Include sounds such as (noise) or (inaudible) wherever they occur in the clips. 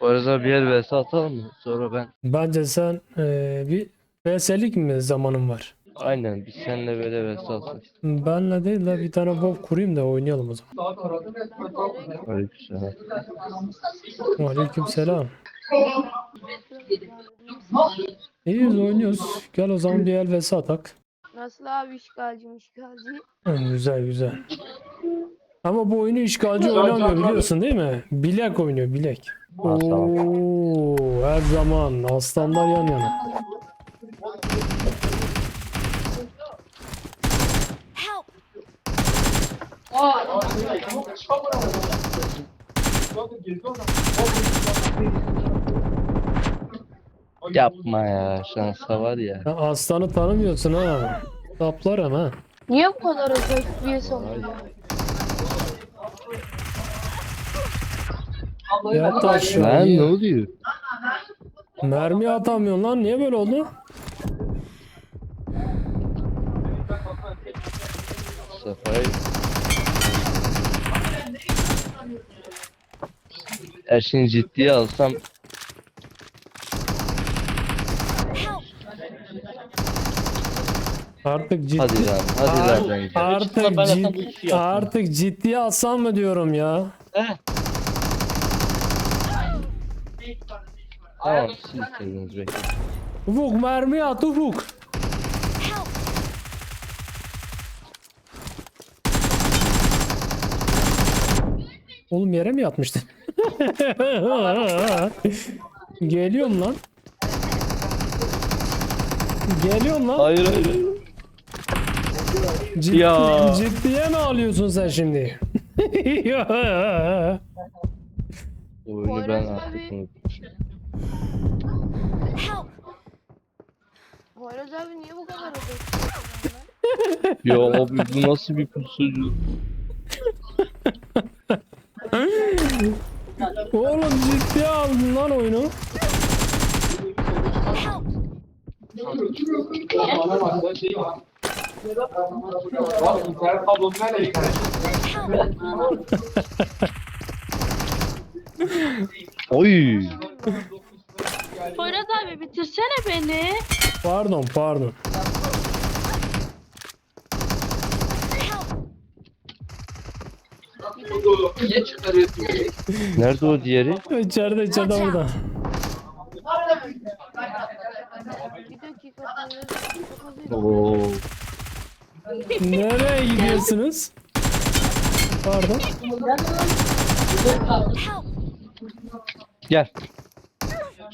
Barış'a bir yer vs atalım mı? Sonra ben Bence sen eee, bir VS'lik mi zamanın var? aynen biz seninle böyle vs atsak. Benle değil de bir tane WoW kurayım da oynayalım o zaman. Aleykümselam. Aleykümselam. İyiyiz oynuyoruz. Gel o zaman bir el vs atak. Nasıl abi işgalci işgalci? Hı, güzel güzel. Ama bu oyunu işgalci oynamıyor biliyorsun değil mi? Bilek oynuyor bilek. Oo, her zaman aslanlar yan yana. Yapma ya şansa var ya. Ya aslanı tanımıyorsun ha. Saplarım ha. Niye bu kadar özel bir sanıyor? Ya taş ya. Lan ne oluyor? Mermi atamıyorsun lan. Niye böyle oldu? Safayı. Her şeyi ciddiye alsam Artık ciddi. hadi lan hadi lan ben. Artık, Ben zaten bu cid- işi yaptım. artık ciddiye alsam mı diyorum ya? Tamam siz istediniz bekle. Ufuk mermi at Ufuk. Oğlum yere mi yatmıştın? (laughs) Geliyorum lan. Geliyorum lan. Hayır hayır. Ciddi, Ya. Ciddiye mi alıyorsun sen şimdi? (laughs) Oyunu ben artık unutmuşum. Poyraz abi niye bu kadar özel? (laughs) Ya abi bu nasıl bir pusucu? Oğlum ciddiye aldın lan oyunu. İnternet (laughs) Oy. Poyraz abi bitirsene beni. Pardon pardon. Niye çıkarıyorsun? Nerede o diğeri? İçeride içeride orada. Bir dakika. Oo. Nereye gidiyorsunuz? Pardon. Gel.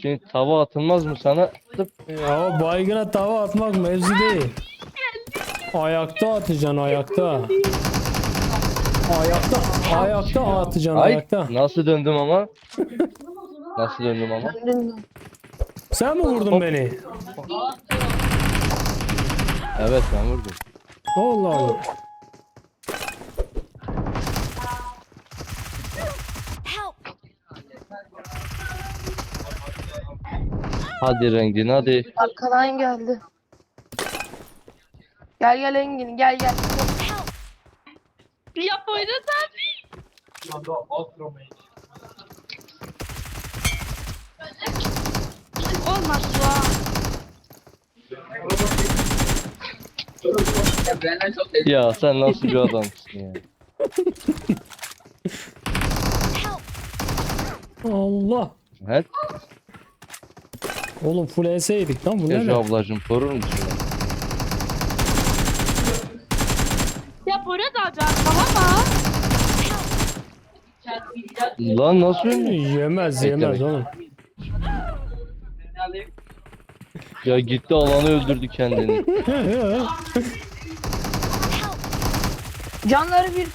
Şimdi tava atılmaz mı sana? Tıp. Ya baygına tava atmak mevzu değil. Ayakta atacaksın ayakta. Ayakta ayakta atacaksın Ay ayakta. nasıl döndüm ama? Nasıl döndüm ama? Sen mi vurdun beni? Evet ben vurdum. Allah Allah. Hadi rengin hadi. Arkadan geldi. Gel gel Engin gel gel. Ya Poyraz abi. Olmaz bu. Benden çok sevdim. Ya sen nasıl bir adamsın ya? Allah. He? Oğlum full ES'ydik lan bu Gece ne? ablacım korur musun? Ya Poyraz abi arkalama. Lan nasıl öldün? Yemez yemez oğlum. Ya gitti alanı öldürdü kendini. (laughs) Canları bir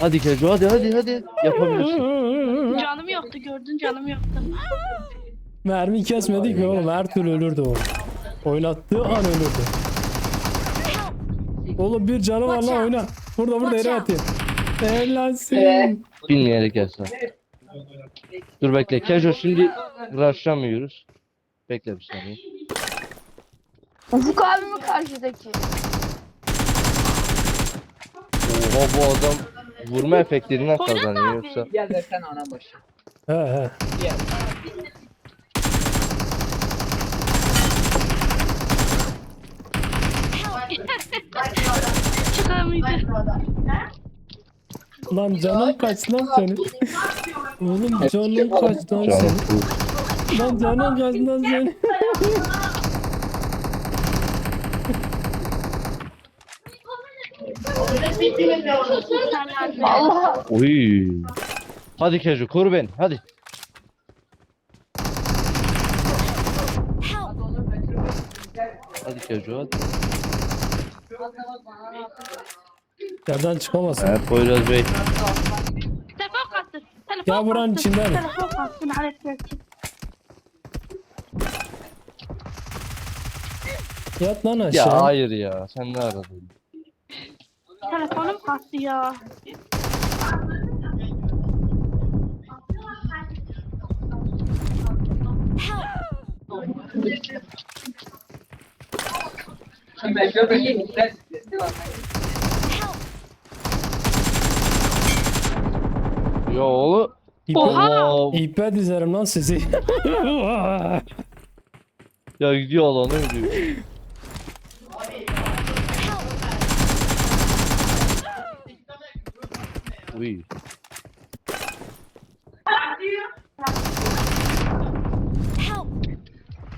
Hadi Kejo hadi hadi hadi. Yapabilirsin. Canım yoktu gördün canım yoktu. Mermi kesmedik mi oğlum her türlü ölürdü o. Oynattığı an ölürdü. Oğlum bir canı var lan oyna. Burada burada yere atayım. Eğlensin. Bilmeyerek gelsen. Dur bekle. Kejo şimdi rushlamıyoruz. Bekle bir saniye. Ufuk abi mi karşıdaki? Oha bu adam vurma efektlerinden kazanıyor yoksa. Gel de sen ana başı. He he. (laughs) Çıkamayacağım. Lan canın kaç lan senin? Oğlum canın kaç lan Canım senin? Lan canın kaç lan senin? (laughs) Allah. Oy. Hadi Kejo koru beni hadi. Hadi Kejo hadi. Yerden çıkamazsın. He Poyraz Bey. Telefon kastı. Telefon Ya buranın kastı. içinde mi? Telefon. Halletmek için. Yat lan Ya aşağı. hayır ya sen ne aradın? Telefonum kastı ya. Ya. İpe, Allah. ipe dizerim lan sizi. (laughs) Ya gidiyor alana gidiyor. Uy.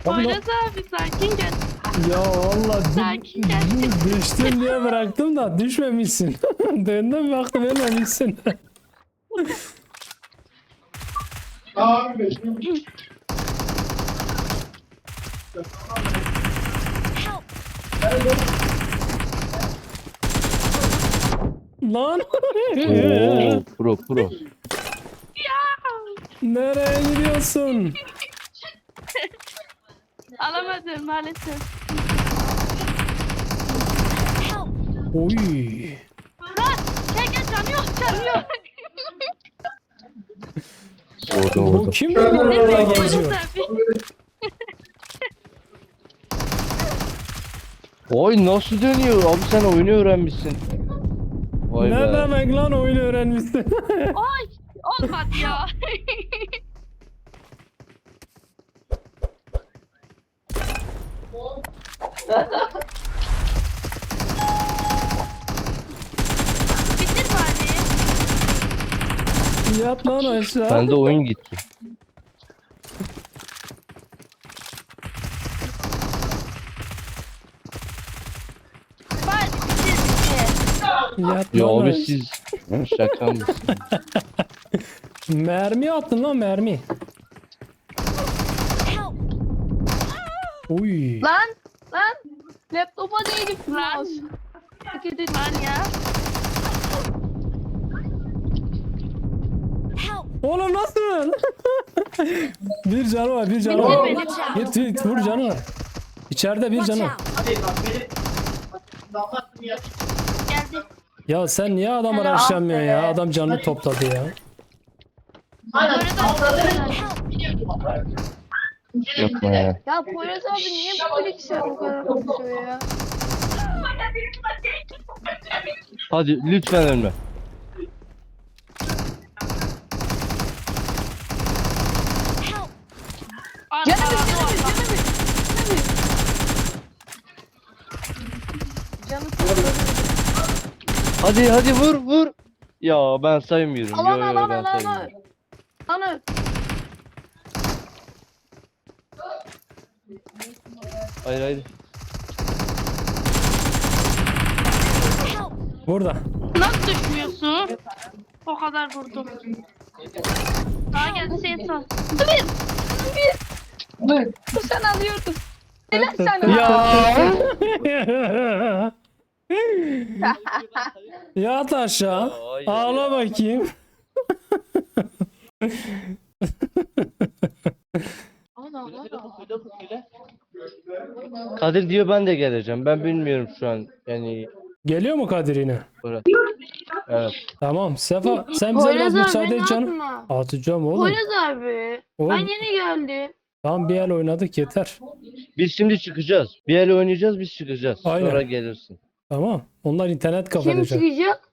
Poyraz abi sakin gel. ya valla Sakin gel. düştün diye bıraktım da düşmemişsin. (laughs) Döndüm baktım ölmemişsin. Lan Oo, pro pro. nereye gidiyorsun? Alamadım maalesef. Oy. Lan gel gel canı yok canı yok. Orada Bu orada. kim böyle Poyraz geziyor? Oy nasıl dönüyor? Abi sen oyunu öğrenmişsin. Vay Ne be. demek lan oyunu öğrenmişsin? (laughs) Oy olmadı ya. Bitir bari. Yat lan aşağı. Bende oyun gitti. Bari bitir bitir. Yat Ya abi siz şaka mısın? Mermi attın lan mermi. Uy. Lan. Lan. Laptopa değdim. Lan. Hareket et. Lan ya. Oğlum nasıl? bir canı var, bir canı var. Git git vur canı var. İçeride bir canı var. Geldi. Ya sen niye adamı araştırmıyorsun ya? Adam canını topladı ya. Yapma ya. Ya Poyraz abi niye bu bilgisayar bu kadar konuşuyor ya? Hadi lütfen ölme. Abi, Canım abi, canım abi. canım canım. Canı Hadi hadi vur vur. Ya ben saymıyorum. Alan yo, yo, alan ben alan alan. saymıyorum. Lan Hayır hayır. Burada. Nasıl düşmüyorsun? O kadar vurdum. Daha geldi sen son. bir. Bir. Bu sen alıyordun. Helal sana. Ya. (laughs) Yat aşağı. Ay, Ağla bakayım. Ana ana. Kadir diyor ben de geleceğim. Ben bilmiyorum şu an. Yani Geliyor mu Kadir yine? Evet. Tamam. Sefa sen bize biraz Poyraz abi müsaade ne et canım. yapma? Atacağım oğlum. Poyraz abi. Ben Oğlum yeni geldim. tam bir el oynadık yeter. Biz şimdi çıkacağız. Bir el oynayacağız biz çıkacağız. Aynen. Sonra gelirsin. Tamam. Onlar internet Kim kafa diyecek. çıkacak?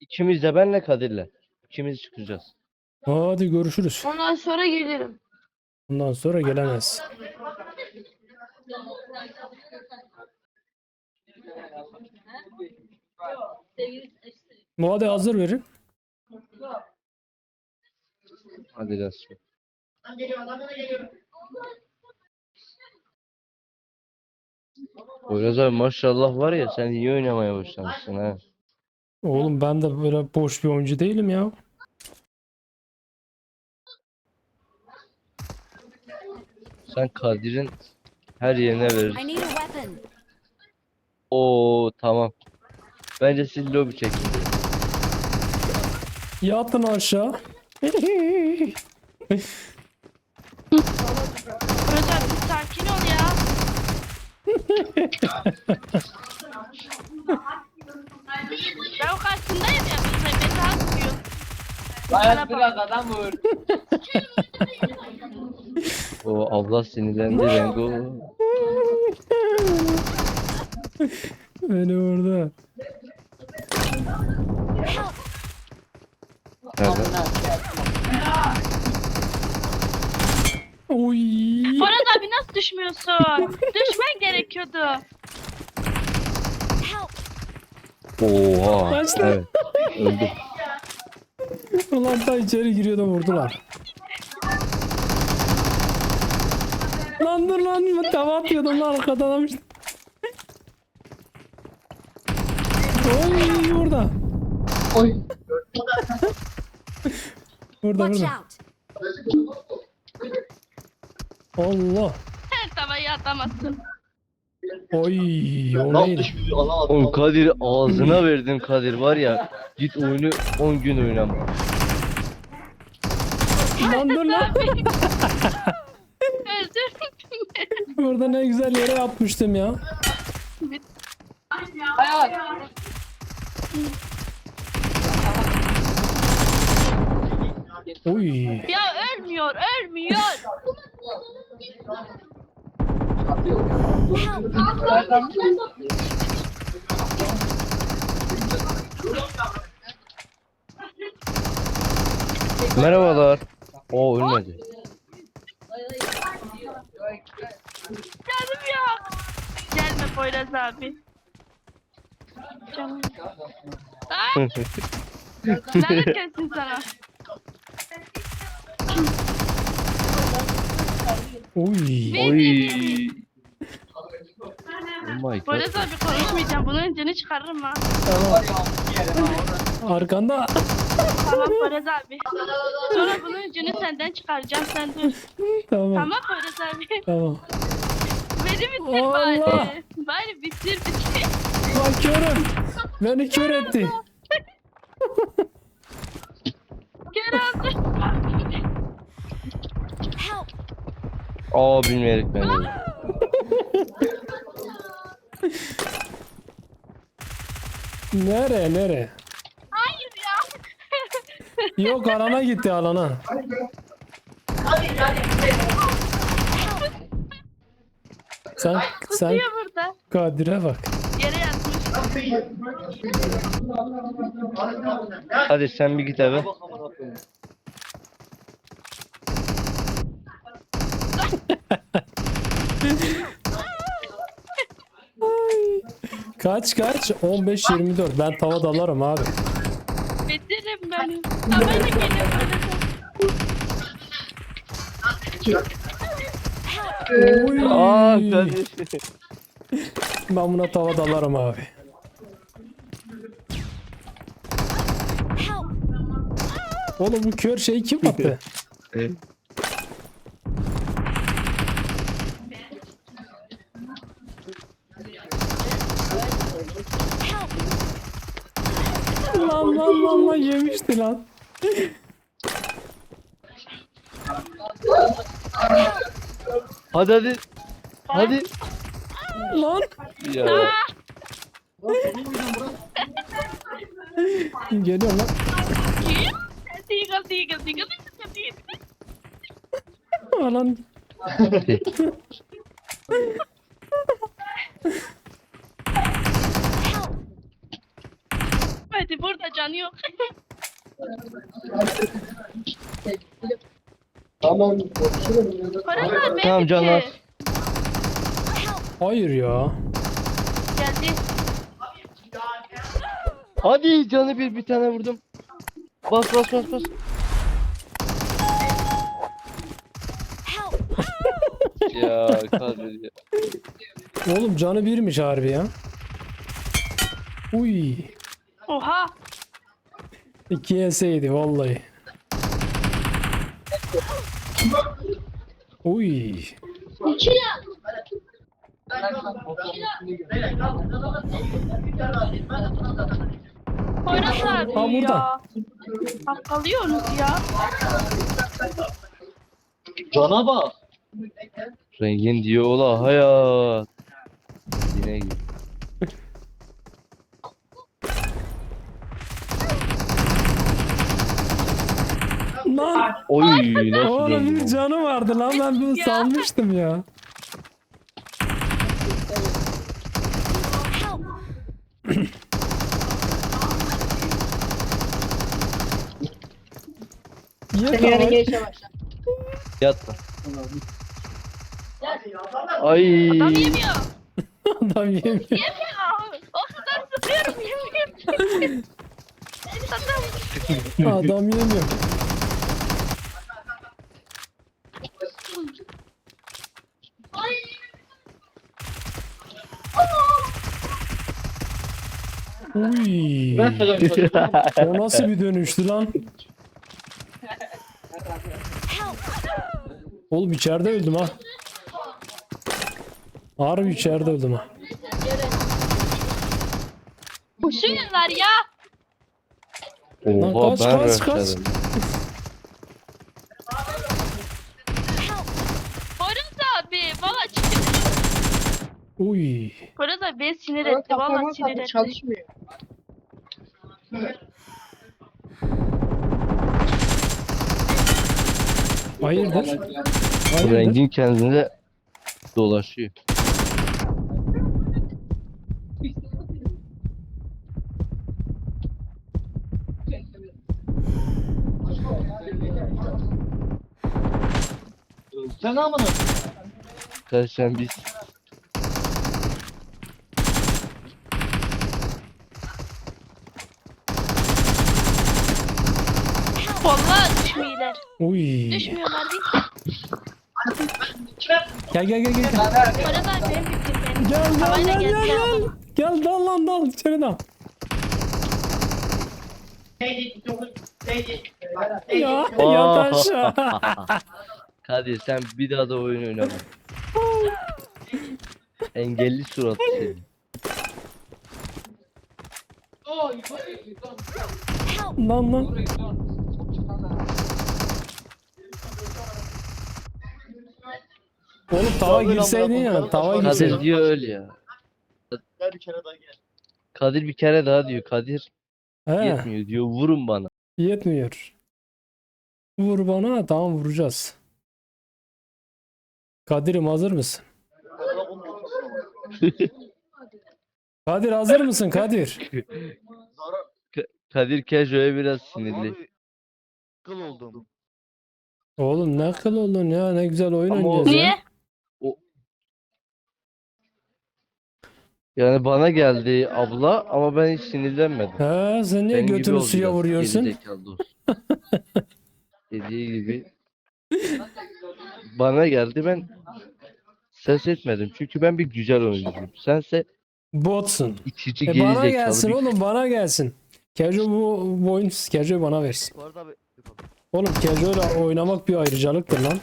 İkimiz de benle Kadir'le. İkimiz çıkacağız. Hadi görüşürüz. Ondan sonra gelirim. Bundan sonra gelemez. Hadi hazır verin. Hadi Gasper. Poyraz abi maşallah var ya sen iyi oynamaya başlamışsın ha. Oğlum ben de böyle boş bir oyuncu değilim ya. Sen Kadir'in her yerine verirsin. Oo tamam. Bence siz lobi çekin. Yatın aşağı. (laughs) Poyraz abi bir sakin ol ya. Ben o karşısındayım ya. Sen beni takmıyor. Hayat biraz adam vur. O abla sinirlendi Rengo. Beni vurdu. Nerede? Oy. Poyraz abi nasıl düşmüyorsun? (laughs) Düşmen gerekiyordu. Oha. Kaçtı. Evet. Öldüm. Ulan da içeri giriyordu vurdular. Lan dur lan tava atıyordum lan arkadan işte. Oy burada. Oy. Burada Watch burada. Allah. Tavayı atamazsın. Oy o neydi? Oğlum Kadir ağzına verdin Kadir var ya. Git oyunu 10 gün oynama. Lan dur lan. (laughs) Öldürdüm. (laughs) Burada ne güzel yere yapmıştım ya. Hayat. Oy. ya ölmüyor, ölmüyor. Merhabalar. Oo ölmedi. Canım yok. Gelme Poyraz abi. Canım. (laughs) Ay, lanet gelsin sana. Oy. Oy. Oh my god. Poyraz abi konuşmayacağım. Bunun önceni çıkarırım ha. Arkanda. Tamam Poyraz abi. Sonra bunun öncünü senden çıkaracağım. Sen dur. Tamam. Tamam Poyraz abi. Tamam. Beni bitir Allah. bari. Bari bitir bitir. Lan körüm. Beni kör etti. Help! Aa bilmeyerek ben öldüm. Nere nere? Hayır ya. Yok alana gitti alana. Sen sen Kusuyor burada. Kadir'e bak. Yere yatmış. Hadi sen bir git eve. Kaç kaç? 15 24. Ben tava dalarım abi. Bitiririm beni. Tavayla geliyor Oy. Aa Kadir. Ben buna tava dalarım abi. Oğlum bu kör şeyi kim attı? (laughs) lan lan lan lan yemişti lan. Hadi hadi. Hadi. Lan. Ya. Geliyor lan. Tigil tigil tigil tigil. Lan. (laughs) Yok. Poyraz abi Tamam canlar. Hayır ya. Geldi. Hadi canı bir bir tane vurdum. Bas bas bas bas. Ya Kadir ya. Oğlum canı birmiş harbi ya. Uy. Oha. İki yeseydi vallahi. Uy. Poyraz abi Ha, burada. ya. Hakkalıyorsunuz ya. Cana bak. Rengin diyor ola hayat. Yine gibi. Lan. Oy nasıl Oğlum bir döndü? canı vardı lan ben bunu Ya. sanmıştım ya. Help! Ye Seni yarın tamam. gelişe başla. Yatma. Ay. Adam yemiyor. (laughs) Adam yemiyor. Yemiyor. O kadar sıkıyorum yemiyor. Adam Adam yemiyor. Uy. (laughs) O nasıl bir dönüştü lan? Oğlum içeride öldüm ha. Harbi içeride öldüm ha. Koşuyorlar ya. Oha kaç, ben kaç, kaç. Poyraz abi valla çıktı. Uy. Poyraz abi beni sinir etti. Valla sinir etti. Çalışmıyor. Hayırdır? Hayırdır? Rengin kendine dolaşıyor. Sen amına. Kardeşim biz Valla düşmüyorlar. Uy. Düşmüyorlar değil. Gel gel gel gel. gel. Poyraz abi benim bitti. Benim. Gel gel gel gel gel. Gel dal lan dal içeri dal. Ya yat aşağı. (laughs) Kadir sen bir daha da oyun oynama. Engelli suratı senin. lan lan. Oğlum tava girseydin ya tava Kadir girseydin. diyor öyle ya. Gel bir kere daha gel. Kadir bir kere daha diyor. Kadir He yetmiyor diyor. Vurun bana. yetmiyor. Vur bana tamam vuracağız. Kadir'im hazır mısın? (laughs) Kadir hazır mısın Kadir? Kadir Kejo'ya biraz sinirli. Kıl oldum. Oğlum ne kıl oldun ya ne güzel oyun Ama oynayacağız ya. Niye? Yani bana geldi abla ama ben hiç sinirlenmedim. He sen niye Senin gibi götünü oldu suya biraz, vuruyorsun? gerizekalı dost. Dediği gibi bana geldi ben ses etmedim. Çünkü ben bir güzel oyuncuyum. Sense Botsun. itici E gerizekalı bana gelsin bir oğlum bana gelsin. Kejo bu, bu oyun Kejo'yu bana versin. Bu arada abi. Oğlum Kejo'yla oynamak bir ayrıcalıktır lan.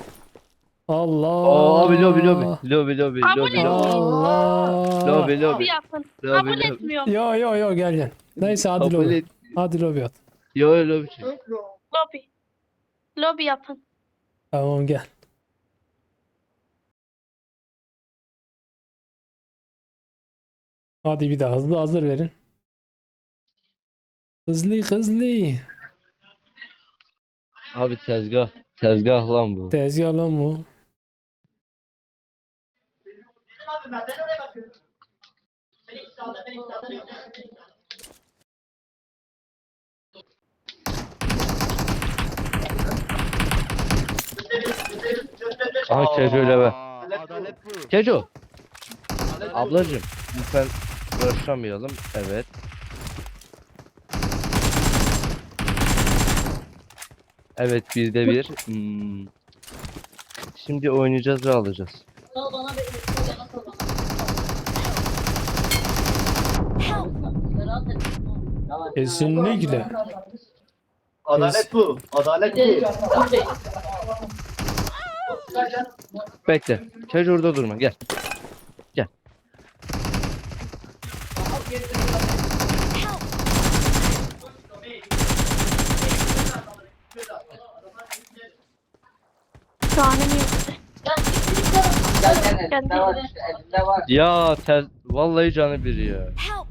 Allah. Aa, abi lobi lobi. Lobi lobi lobi. Allah. Lobi lobi. yapın. Lobi Kabul lobi. etmiyorum. Yo yo yo gel gel. Neyse hadi Kabul lobi. et. Hadi lobi at. Yo yo lobi. çek. Lobi. Lobi yapın. Tamam gel. Hadi bir daha hızlı hazır verin. Hızlı hızlı. Abi tezgah. Tezgah lan bu. Tezgah lan bu. Aha Keco ile be. Aa, Ablacım lütfen uğraşamayalım. Evet. Evet bizde bir. Hmm. Şimdi oynayacağız ve alacağız. Kesinlikle. Adalet bu. Adalet bu. Bekle. Kejo orada durma. Gel. Gel. Tanem yok. Ya ter... Vallahi canı bir ya. Help!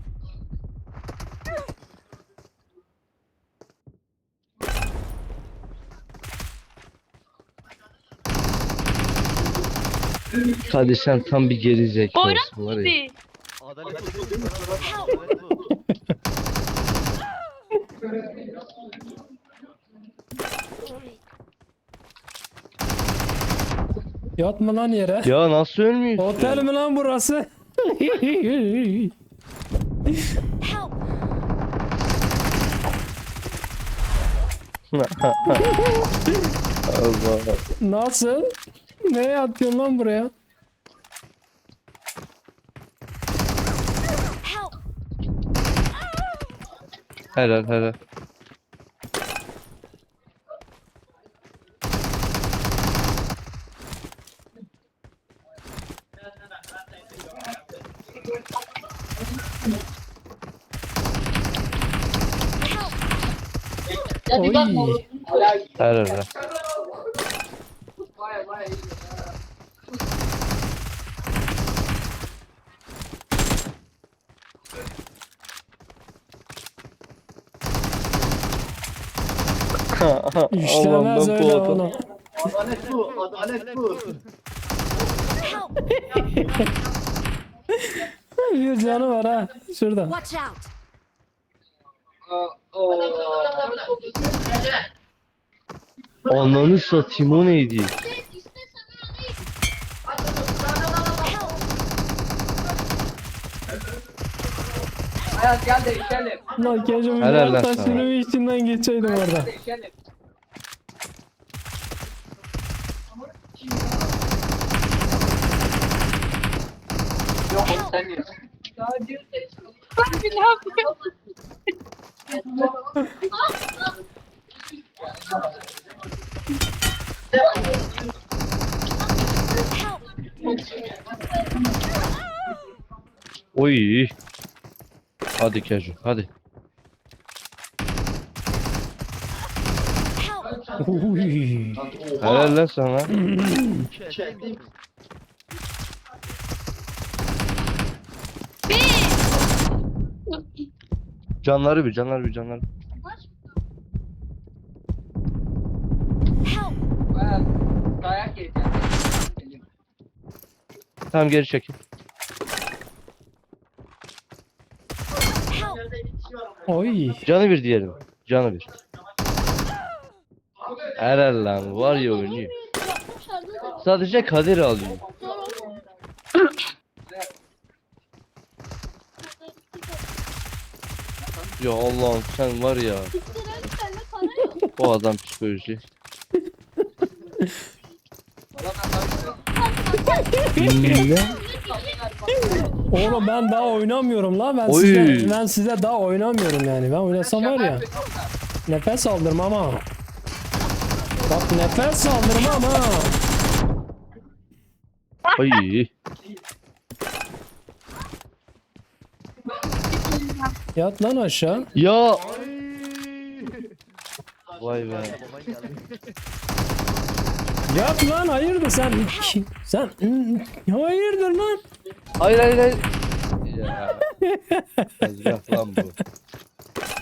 Hadi sen tam bir geri zekalısın var ya. Adalet! Adalet. Yatma lan yere. Ya nasıl ölmüyorsun? Otel mi lan burası? Allah. (laughs) Nasıl? Ne yatıyorsun lan buraya? Help! Helal helal. Oy. Helal helal. (laughs) İşlemez Allah'ım öyle oğlum. Adalet bu. Adalet bu. (laughs) Bir canı var ha. Şurada. Watch out! Ananı satayım o neydi? Lan Kecim Helal bir lan taşını sana. bir içinden geçeydim orada. Abi ne yapıyor? Help! Oy. Hadi Kejo hadi. Uy. Helal lan sana. Canları bir canları bir canları. Help! Tamam geri çekil. Oy. Canı bir diyelim. Canı bir. Helal lan var ya oynuyor. Sadece Kadir alıyor. Ya Allah'ım sen var ya. O adam psikoloji. (laughs) ne? Oğlum ben daha oynamıyorum la. Ben Oy. size, ben size daha oynamıyorum yani. Ben oynasam var ya. Nefes aldırmam ha. Bak nefes aldırmam ha. Ay. Yat lan aşağı. Ya. Vay be. Yat lan hayırdır sen? (laughs) Sen hayırdır lan? Hayır hayır hayır. Ya. (laughs) Tezgah lan bu.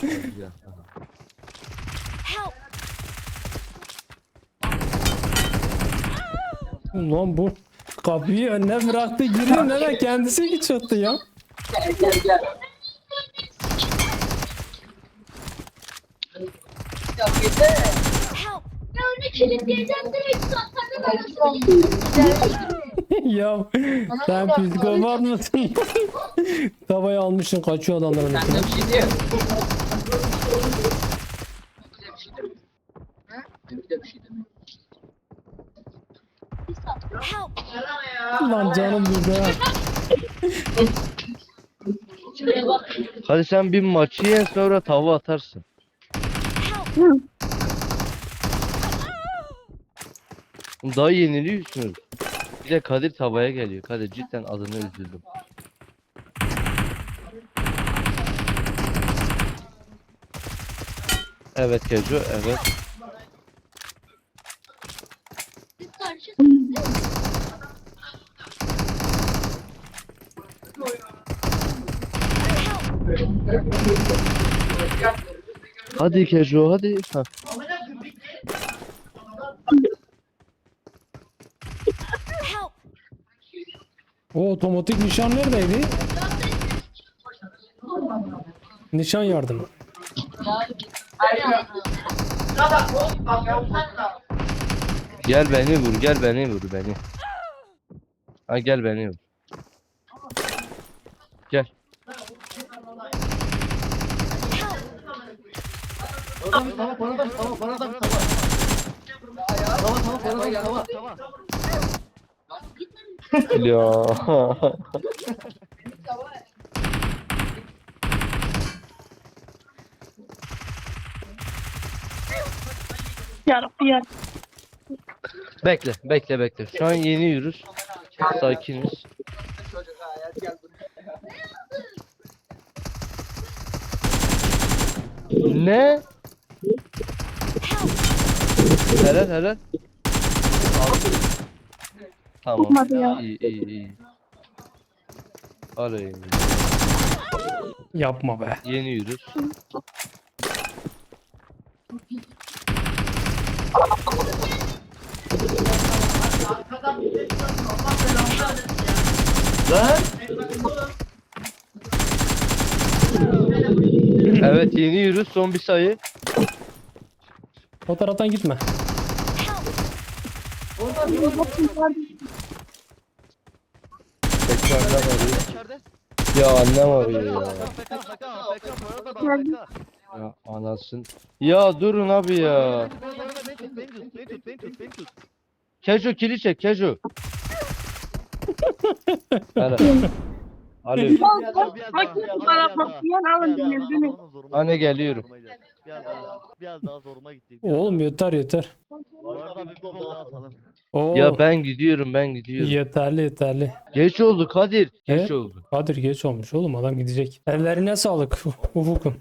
Tezgah. Ulan bu kapıyı önüne bıraktı giriyor ne de kendisi ki çıktı ya. Help! Ya onu kilitleyeceğim direkt ya sen psikopat mısın? Tavayı almışsın kaçıyor adamların üstüne. Help! Lan canım burada. Hadi sen bir maçı yen sonra tava atarsın. Help! Daha yeniliyorsunuz. Bir de Kadir tavaya geliyor. Kadir cidden adını üzüldüm. Evet Kejo, evet. Hadi Kejo, hadi. Ha. Otomatik nişan neredeydi? Nişan yardımı. Gel beni vur, gel beni vur beni. Ha gel beni vur. Gel. Tava tava bana da tava bana da tava. Tava tava bana da tava. Tamam. Ya. (laughs) Yarabbi ya. bekle, bekle, bekle. Şu an yeniyoruz. Sakiniz. Ne? Helal helal. Tamam. Olmadı ya. İyi iyi iyi. Alay. Yapma be. Yeniyoruz. Lan. Evet yeniyoruz. Son bir sayı. O taraftan gitme. Bekle annem arıyor. İçeride. Ya annem arıyor ya. Da. Ya anasın. Ya durun abi ya. Beni tut beni tut beni tut beni tut beni tut. Kejo kili çek Kejo. Hele. Alo. Biraz daha, biraz Bak, daha, bana biraz bak, daha. yan alın Biraz daha, birini. zoruma- zoruma Anne gitti, geliyorum. Biraz daha, biraz daha zoruma gitti. Oğlum yeter yeter. Bu arada bir gol daha atalım. Oo, Ya ben gidiyorum ben gidiyorum. yeterli yeterli. Geç oldu Kadir. Geç E? oldu. Kadir geç olmuş oğlum adam gidecek. Ellerine sağlık (laughs) Ufuk'um.